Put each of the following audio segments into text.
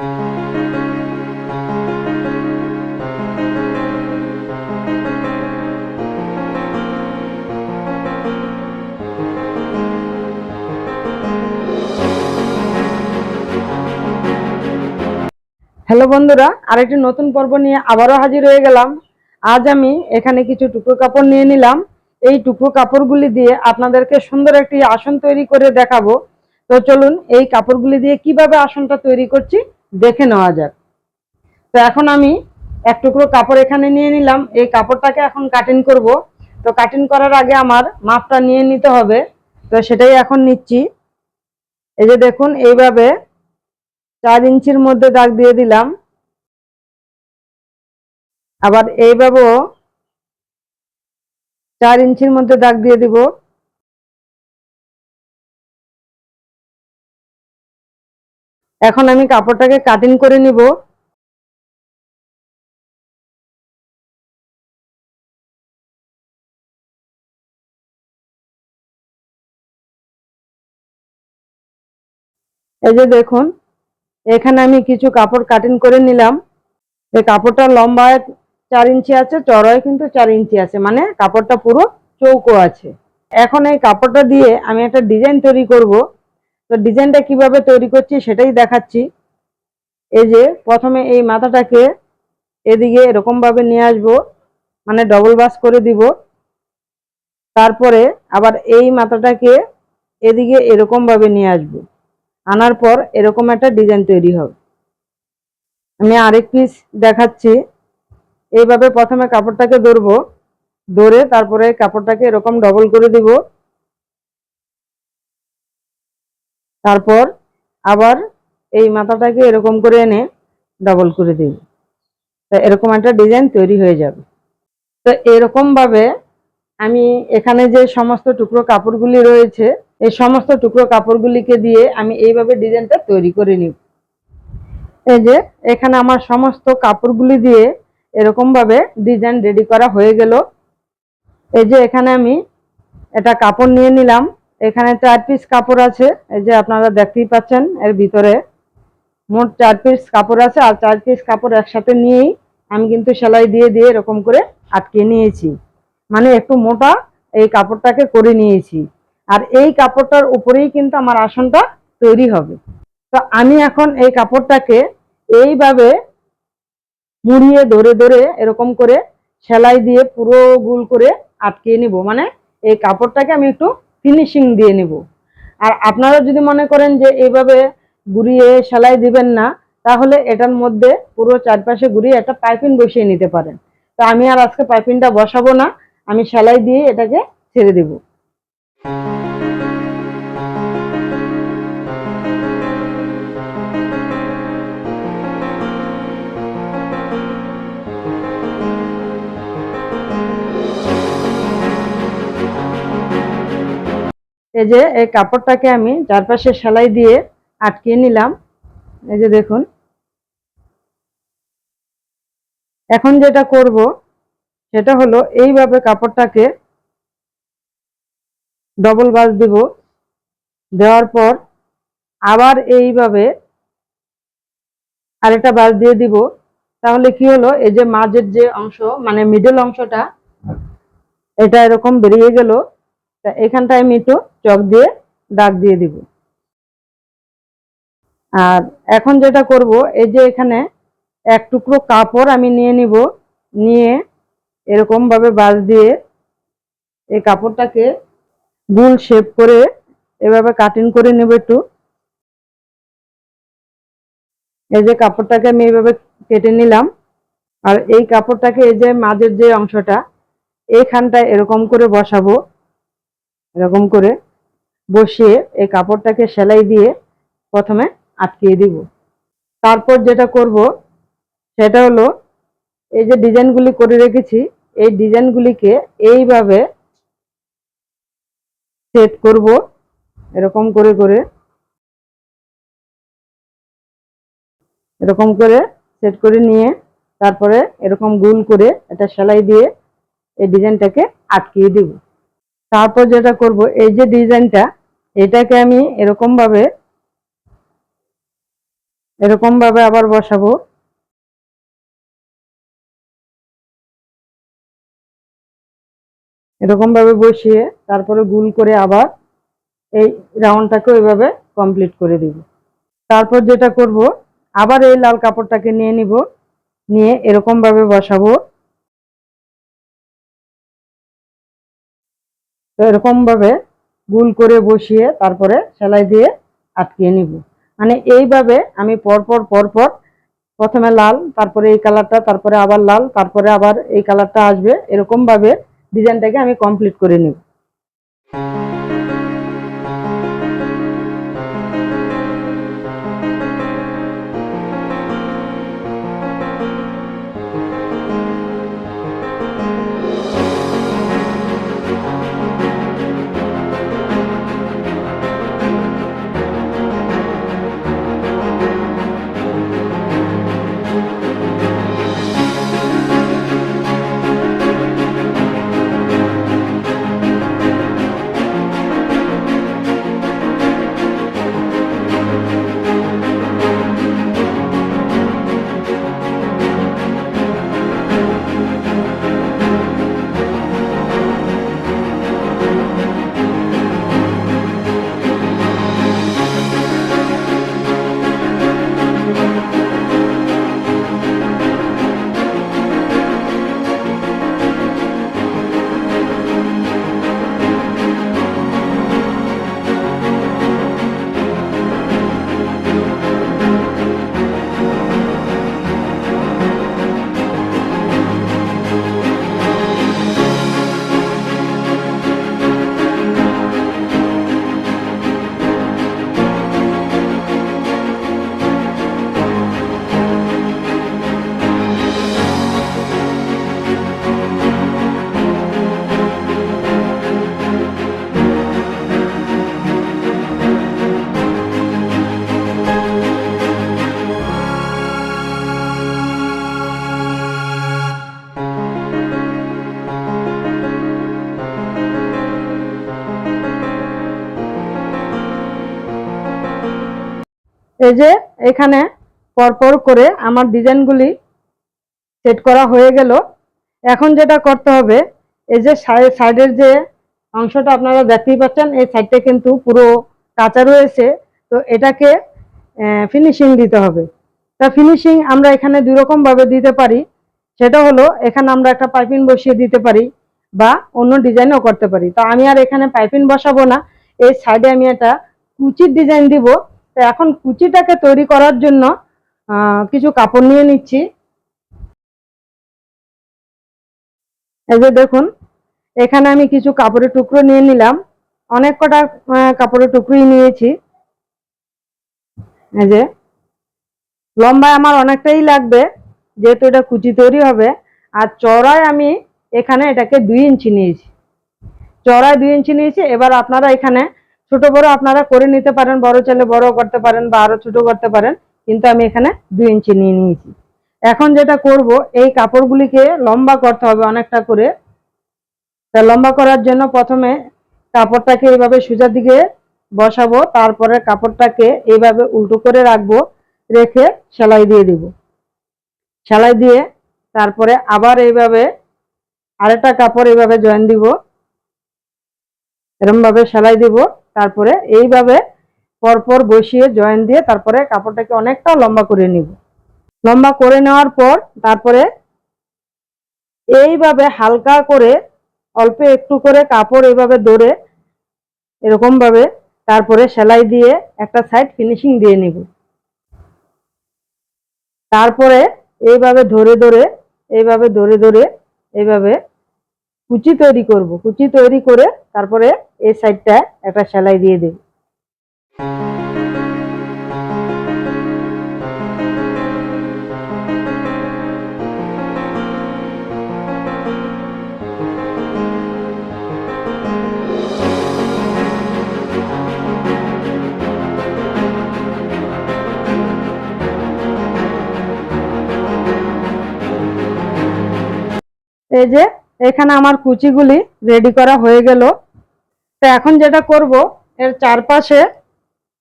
Hello বন্ধুরা, আরেকটি নতুন পর্ব নিয়ে আবারও হাজির হয়ে গেলাম। আজ আমি এখানে কিছু টুকরো কাপড় নিয়ে নিলাম। এই টুকরো কাপড়গুলি দিয়ে আপনাদেরকে সুন্দর একটি আসন তৈরি করে দেখাবো। তো চলুন, এই কাপড়গুলি দিয়ে কীভাবে আসনটা তৈরি করছি দেখে নেওয়া যাক। তো এখন আমি এক টুকরো কাপড় এখানে নিয়ে নিলাম। এই কাপড়টাকে এখন কাটিং করব। তো কাটিং করার আগে আমার মাপটা নিয়ে নিতে হবে। তো সেটাই এখন নিচ্ছি। এই যে দেখুন, এইভাবে চার ইঞ্চির মধ্যে দাগ দিয়ে দিলাম। আবার এইভাবেও চার ইঞ্চির মধ্যে দাগ দিয়ে দিব। এখন আমি কাপড়টাকে কাটিং করে নিব। এই যে দেখুন, এখানে আমি কিছু কাপড় কাটিং করে নিলাম। এই কাপড়টা লম্বায় চার ইঞ্চি আছে চড়ায় কিন্তু চার ইঞ্চি আছে মানে কাপড়টা পুরো চৌকো আছে। এখন এই কাপড়টা দিয়ে আমি একটা ডিজাইন তৈরি করব। তো ডিজাইনটা কীভাবে তৈরি করছি সেটাই দেখাচ্ছি। এই যে প্রথমে এই মাথাটাকে এদিকে এরকমভাবে নিয়ে আসব মানে ডবল বাস করে দিব। তারপরে আবার এই মাথাটাকে এদিকে এরকমভাবে নিয়ে আসব। আনার পর এরকম একটা ডিজাইন তৈরি হবে। আমি আরেক পিস দেখাচ্ছি। এইভাবে প্রথমে কাপড়টাকে ধরবো, ধরে তারপরে কাপড়টাকে এরকম ডবল করে দিব। তারপর আবার এই মাথাটাকে এরকম করে এনে ডবল করে দিব। তো এরকম একটা ডিজাইন তৈরি হয়ে যাবে। তো এরকমভাবে আমি এখানে যে সমস্ত টুকরো কাপড়গুলি রয়েছে, এই সমস্ত টুকরো কাপড়গুলিকে দিয়ে আমি এইভাবে ডিজাইনটা তৈরি করে নিব। এই যে এখানে আমার সমস্ত কাপড়গুলি দিয়ে এরকমভাবে ডিজাইন রেডি করা হয়ে গেল। এই যে এখানে আমি এটা কাপড় নিয়ে নিলাম। এখানে চার পিস কাপড় আছে, এই যে আপনারা দেখতেই পাচ্ছেন এর ভিতরে। মোট চার পিস কাপড় আছে, আর চার পিস কাপড় একসাথে নিয়েই আমি কিন্তু সেলাই দিয়ে দিয়ে এরকম করে আটকে নিয়েছি। মানে একটু মোটা এই কাপড়টাকে করে নিয়েছি। আর এই কাপড়টার উপরেই কিন্তু আমার আসনটা তৈরি হবে। তো আমি এখন এই কাপড়টাকে এইভাবে মুড়িয়ে ধরে ধরে এরকম করে সেলাই দিয়ে পুরো গুল করে আটকে নিব। মানে এই কাপড়টাকে আমি একটু ফিনিশিং দিয়ে নিব। আর আপনারা যদি মনে করেন যে এইভাবে ঘুরিয়ে সেলাই দিবেন না, তাহলে এটার মধ্যে পুরো চারপাশে ঘুরিয়ে একটা পাইপিং বসিয়ে নিতে পারেন। তো আমি আর আজকে পাইপিংটা বসাবো না, আমি সেলাই দিয়ে এটাকে ছেড়ে দেবো। এই যে, এই কাপড়টাকে আমি চারপাশে সেলাই দিয়ে আটকিয়ে নিলাম। এই যে দেখুন। এখন যেটা করব, সেটা হলো এইভাবে কাপড়টাকে ডবল বাস দিব। দেওয়ার পর আবার এইভাবে আরেকটা বাস দিয়ে দিব। তাহলে কি হলো, এই যে মাঝের যে অংশ মানে মিডল অংশটা, এটা এরকম বেরিয়ে গেল। তা এখানটায় আমি একটু চক দিয়ে দাগ দিয়ে দিব। আর এখন যেটা করব, এই যে এখানে এক টুকরো কাপড় আমি নিয়ে নিব, নিয়ে এরকম ভাবে বাস দিয়ে এই কাপড়টাকে গুল শেপ করে এভাবে কাটিং করে নেব একটু। এই যে কাপড়টাকে আমি এইভাবে কেটে নিলাম। আর এই কাপড়টাকে এই যে মাঝের যে অংশটা এইখানটায় এরকম করে বসাবো। এরকম করে বসিয়ে এই কাপড়টাকে সেলাই দিয়ে প্রথমে আটকিয়ে দিব। তারপর যেটা করব, সেটা হলো এই যে ডিজাইনগুলি করে রেখেছি, এই ডিজাইনগুলিকে এইভাবে সেট করব, এরকম করে করে। এরকম করে সেট করে নিয়ে তারপরে এরকম গুল করে এটা সেলাই দিয়ে এই ডিজাইনটাকে আটকিয়ে দিব। তারপর যেটা করব, এই যে ডিজাইনটা, এটাকে আমি এরকম ভাবে এরকম ভাবে আবার বসাবো। এরকম ভাবে বসিয়ে তারপরে গুল করে আবার এই রাউন্ডটাকে ওইভাবে কমপ্লিট করে দিব। তারপর যেটা করব, আবার এই লাল কাপড়টাকে নিয়ে নিব, নিয়ে এরকম ভাবে বসাবো। তো এরকমভাবে গুল করে বসিয়ে তারপরে সেলাই দিয়ে আটকিয়ে নিব। মানে এইভাবে আমি পরপর পরপর প্রথমে লাল, তারপরে এই কালারটা, তারপরে আবার লাল, তারপরে আবার এই কালারটা আসবে। এরকমভাবে ডিজাইনটাকে আমি কমপ্লিট করে নিব। এই যে এখানে পরপর করে আমার ডিজাইনগুলি সেট করা হয়ে গেল। এখন যেটা করতে হবে, এই যে সাইডের যে অংশটা আপনারা দেখতেই পাচ্ছেন, এই সাইডটা কিন্তু পুরো কাঁচা রয়েছে। তো এটাকে ফিনিশিং দিতে হবে। তা ফিনিশিং আমরা এখানে দুই রকম ভাবে দিতে পারি। সেটা হলো, এখানে আমরা একটা পাইপিং বসিয়ে দিতে পারি বা অন্য ডিজাইনও করতে পারি। তো আমি আর এখানে পাইপিং বসাবো না। এই সাইডে আমি একটা কুচির ডিজাইন দিব। তো এখন কুচিটাকে তৈরি করার জন্য কিছু কাপড় নিয়ে নিচ্ছি। এই যে দেখুন, এখানে আমি কিছু কাপড়ের টুকরো নিয়ে নিলাম। অনেক কটা কাপড়ের টুকরোই নিয়েছি। এই যে, লম্বায় আমার অনেকটাই লাগবে, যেহেতু এটা কুচি তৈরি হবে। আর চড়ায় আমি এখানে এটাকে দুই ইঞ্চি নিয়েছি। চড়ায় দুই ইঞ্চি নিয়েছি, এবার আপনারা এখানে ছোট বড় আপনারা করে নিতে পারেন, বড় ছেলে বড় করতে পারেন বা আরও ছোট করতে পারেন, কিন্তু আমি এখানে দুই ইঞ্চি নিয়ে নিয়েছি। এখন যেটা করব, এই কাপড়গুলিকে লম্বা করতে হবে অনেকটা করে। তা লম্বা করার জন্য প্রথমে কাপড়টাকে এইভাবে সোজা দিকে বসাবো, তারপরে কাপড়টাকে এইভাবে উল্টো করে রাখব, রেখে সেলাই দিয়ে দিব। সেলাই দিয়ে তারপরে আবার এইভাবে আরেকটা কাপড় এইভাবে জয়েন দিব। এরকম ভাবে সেলাই দিব। তারপরে এইভাবে পরপর বসিয়ে জয়েন দিয়ে তারপরে কাপড়টাকে অনেকটা লম্বা করে নিব। লম্বা করে নেওয়ার পর তারপরে এইভাবে হালকা করে অল্প একটু করে কাপড় এইভাবে ধরে এরকম ভাবে তারপরে সেলাই দিয়ে একটা সাইড ফিনিশিং দিয়ে নিব। তারপরে এইভাবে ধরে ধরে, এইভাবে ধরে ধরে, এইভাবে কুচি তৈরি করব। কুচি তৈরি করে তারপরে এই সাইডটা একটা সেলাই দিয়ে দেব। এই যে এখানে আমার কুচিগুলি রেডি করা হয়ে গেল। তো এখন যেটা করব, এর চারপাশে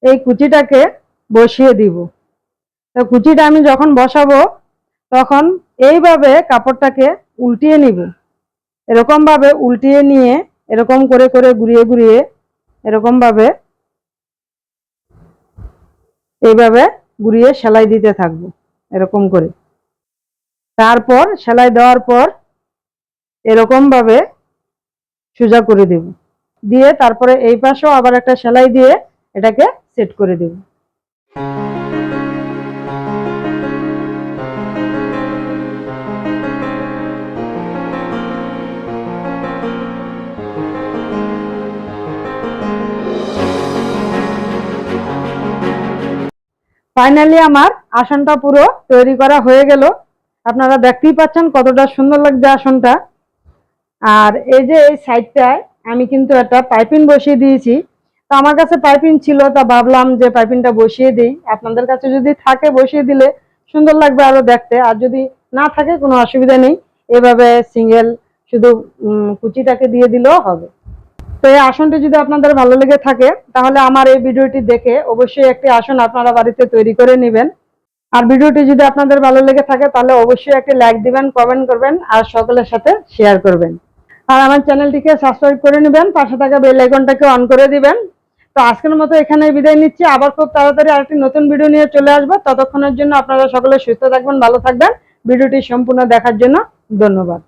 এই কুচিটাকে বসিয়ে দিব। তো কুচিটা আমি যখন বসাবো, তখন এইভাবে কাপড়টাকে উল্টিয়ে নিব। এরকমভাবে উল্টিয়ে নিয়ে, এরকম করে করে ঘুরিয়ে ঘুরিয়ে এরকমভাবে এইভাবে ঘুরিয়ে সেলাই দিতে থাকব, এরকম করে। তারপর সেলাই দেওয়ার পর এরকম ভাবে সোজা করে দেব। দিয়ে তারপরে এই পাশেও আবার একটা সেলাই দিয়ে এটাকে সেট করে দেব। ফাইনালি আমার আসনটা পুরো তৈরি করা হয়ে গেল। আপনারা দেখতেই পাচ্ছেন কতটা সুন্দর লাগছে আসনটা। আর এই যে এই সাইডটায় আমি কিন্তু একটা পাইপিং বসিয়ে দিয়েছি। তো আমার কাছে পাইপিং ছিল, তা ভাবলাম যে পাইপিংটা বসিয়ে দিই। আপনাদের কাছে যদি থাকে বসিয়ে দিলে সুন্দর লাগবে আরও দেখতে। আর যদি না থাকে, কোনো অসুবিধা নেই। এভাবে সিঙ্গেল শুধু কুচিটাকে দিয়ে দিলেও হবে। তো এই আসনটি যদি আপনাদের ভালো লেগে থাকে, তাহলে আমার এই ভিডিওটি দেখে অবশ্যই একটি আসন আপনারা বাড়িতে তৈরি করে নেবেন। আর ভিডিওটি যদি আপনাদের ভালো লেগে থাকে, তাহলে অবশ্যই একটি লাইক দিবেন কমেন্ট করবেন, আর সকলের সাথে শেয়ার করবেন। আর আমার চ্যানেলটিকে সাবস্ক্রাইব করে নেবেন, পাশে থাকা বেল আইকনটাকে অন করে দিবেন। তো আজকের মতো এখানে বিদায় নিচ্ছি। আবার খুব তাড়াতাড়ি আরেকটি নতুন ভিডিও নিয়ে চলে আসব। ততক্ষণের জন্য আপনারা সকলে সুস্থ থাকবেন, ভালো থাকবেন। ভিডিওটি সম্পূর্ণ দেখার জন্য ধন্যবাদ।